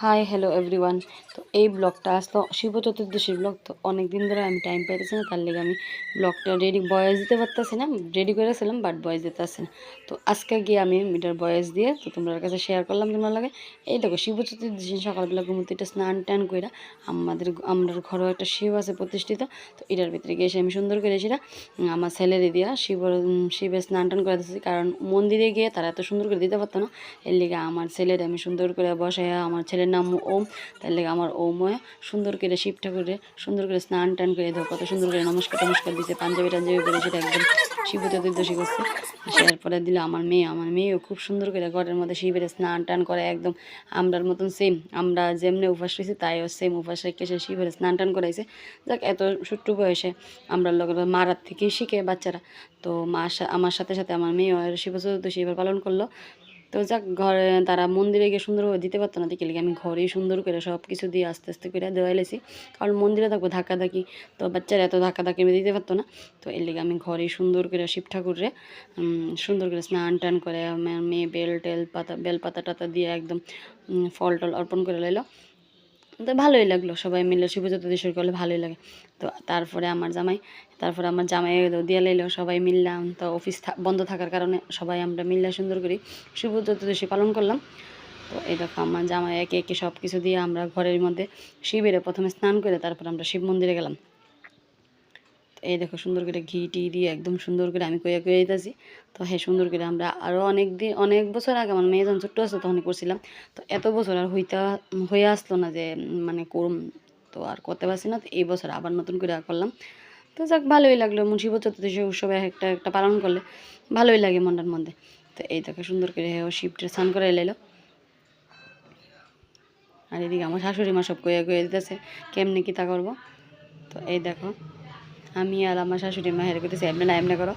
Hi hello everyone তো এই ব্লগটা আসলো শিব চতুর্দশীর ব্লগ তো অনেক দিন ধরে আমি টাইম পাইতেছি না, তার লেগে আমি ব্লগটা রেডি বয়েস দিতে পারতেছি না রেডি করেছিলাম বাট বয়েস দিতে আসছে না। তো আজকে গিয়ে আমি মিটার বয়েস দিয়ে, তো তোমার কাছে শেয়ার করলাম তোমার লাগে। এই দেখো, শিব চতুর্দশী সকালবেলা ঘুমোতে স্নান টান করে আমাদের আমরা ঘরেও একটা শিব আছে প্রতিষ্ঠিত, তো এটার ভিতরে গিয়ে এসে আমি সুন্দর করে সেটা আমার ছেলেরে দিয়া শিব শিবের স্নান টান করে দিচ্ছি কারণ মন্দিরে গিয়ে তারা এত সুন্দর করে দিতে পারতো না, এর লিগে আমার ছেলের আমি সুন্দর করে বসাই আমার ছেলের নাম ওম। তার লেগে আমার ওময়। সুন্দর করে শিব ঠাকুরে সুন্দর করে স্নান টান করে দেবো কত সুন্দর করে নমস্কার টমস্কার দিতে পাঞ্জাবি টাঞ্জাবি করে সেটা একদম শিব চতুর্দশী করছে। শেয়ার পরে দিল আমার মেয়ে, আমার মেয়েও খুব সুন্দর করে ঘরের মধ্যে শিবের স্নান টান করে একদম আমরার মতন সেম আমরা যেমনি উপাস রয়েছি তাইও সেম উপাস রেখে সে শিবের স্নান টান করাইছে। যাক, এত ছোট্ট বয়সে আমরা লোকের মারার থেকেই শিখে বাচ্চারা। তো মা আমার সাথে সাথে আমার মেয়েও শিব চতুর্দশী এবার পালন করল। তো যাক, ঘরে তারা মন্দিরে গিয়ে সুন্দরভাবে দিতে পারতো না। দেখে লিখে আমি ঘরেই সুন্দর করে সব কিছু দিয়ে আস্তে আস্তে করে দেওয়াইলেছি কারণ মন্দিরে থাকব ধাক্কা ধাকি তো বাচ্চারা এত ধাক্কা ধাক্কি দিতে পারতো না। তো এর লিগে আমি ঘরেই সুন্দর করে শিব ঠাকুরে সুন্দর করে স্নান টান করে মেয়ে বেল টেল পাতা বেল পাতা টাতা দিয়ে একদম ফল টল অর্পণ করে লাইলো। তো ভালোই লাগল, সবাই মিলে শিব চতুর্দশী করলে ভালোই লাগে। তো তারপরে আমার জামাই, তারপরে আমার জামাই দিয়ে লাইলো, সবাই মিললাম। তো অফিস বন্ধ থাকার কারণে সবাই আমরা মিললে সুন্দর করি শিব চতুর্দশী পালন করলাম। তো এই দেখো আমার জামাই একে একে সব কিছু দিয়ে আমরা ঘরের মধ্যে শিবের প্রথমে স্নান করে তারপর আমরা শিব মন্দিরে গেলাম। এই দেখো সুন্দর করে ঘি টি দিয়ে একদম সুন্দর করে আমি কয়ে কয়ে দিতেছি। তো হ্যাঁ সুন্দর করে আমরা আরও অনেক দিন, অনেক বছর আগে আমার মেয়ে যখন ছোট্ট আছে তখন করছিলাম। তো এত বছর আর হইতে, হয়ে আসলো না যে মানে করুম, তো আর করতে পারছি না। তো এই বছর আবার নতুন করে করলাম। তো যাক, ভালোই লাগল। মুন্সিব চতুর্দশী উৎসবে একটা একটা পালন করলে ভালোই লাগে মনটার মধ্যে। তো এই দেখো সুন্দর করে হ্যাঁ শিবটা স্নান করে এলাইলো আর এদিকে আমার শাশুড়ি মা সব কয়ে কয়ে দিতেছে, কেমনি কী তা করব? তো এই দেখো। আমি আর আমার শাশুড়ি মা হেরে করতেছি এমনি না, এমনি করো।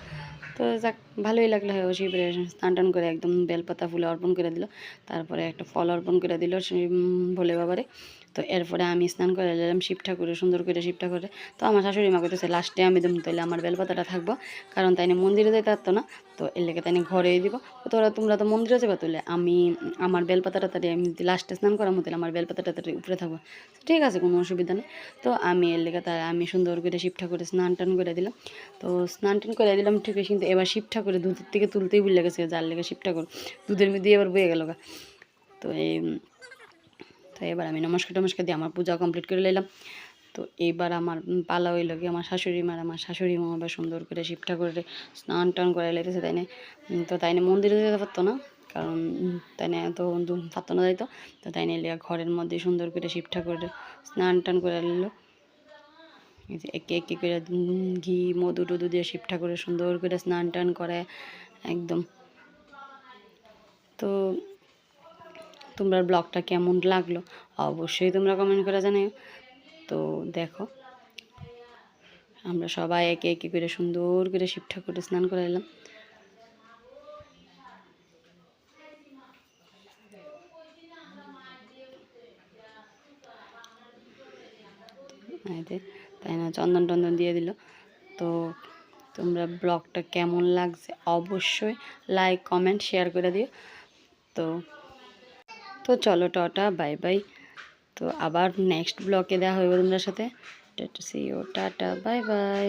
তো যাক, ভালোই লাগল হ্যাঁ শিবের স্নান টান করে একদম বেলপাতা ফুলে অর্পণ করে দিল। তারপরে একটা ফল অর্পণ করে দিল ভোলে বাবারে। তো এরপরে আমি স্নান করে এলাম শিব ঠাকুরে সুন্দর করে শিব ঠাকুরে তো আমার শাশুড়ি মা করতেছে লাস্টে আমি দেবো তাহলে আমার বেলপাতাটা থাকব, কারণ তাই মন্দিরে যেতে পারতো না। তো এর লেগে তাই ঘরেই দিব। তোরা, তোমরা তো মন্দিরে যাবে তুলে আমি, আমার বেলপাতাটা তাড়ি আমি লাস্টে স্নান করার মতো আমার বেলপাতাটা তাড়ি উপরে থাকব। ঠিক আছে, কোনো অসুবিধা নেই। তো আমি এর লেগে তাই আমি সুন্দর করে শিব ঠাকুরে স্নান টান করে দিলাম। তো স্নান টান করে দিলাম, ঠিক আছে, কিন্তু এবার শিব ঠাকুরে দুধের থেকে তুলতেই ভুলে গেছে যার লেগে শিব ঠাকুর দুধের মধ্যে এবার বয়ে গেল তো এই তো এবার আমি নমস্কার টমস্কার দিয়ে আমার পূজা কমপ্লিট করে নিলাম তো এইবার আমার পালা হইল কি আমার শাশুড়ি মার আমার শাশুড়ি মা আবার সুন্দর করে শিবটা করে স্নান টান করে লেগেছে তাই তো তাই মন্দিরে যেতে পারতো না, কারণ তাই না তো পারতো না যাইতো। তো তাই নিয়ে ঘরের মধ্যে সুন্দর করে শিব ঠাকুরের স্নান টান করে নিল একে একে করে ঘি, মধু টধু দিয়ে শিব ঠাকুরের সুন্দর করে স্নান টান করে একদম। তো তোমরা ব্লগটা কেমন লাগল, অবশ্যই তোমরা কমেন্ট করে জানাও। তো দেখো, আমরা সবাই একে একে করে সুন্দর করে শিব ঠাকুরে স্নান করে এলাম। তাই না? চন্দন টন্দন দিয়ে দিল। তো তোমরা ব্লগটা কেমন লাগছে, অবশ্যই লাইক কমেন্ট শেয়ার করে দিও। তো তো চলো টাটা, বাই বাই। তো আবার নেক্সট ব্লকে দেওয়া হবে তোমাদের সাথে। See you tata, bye bye.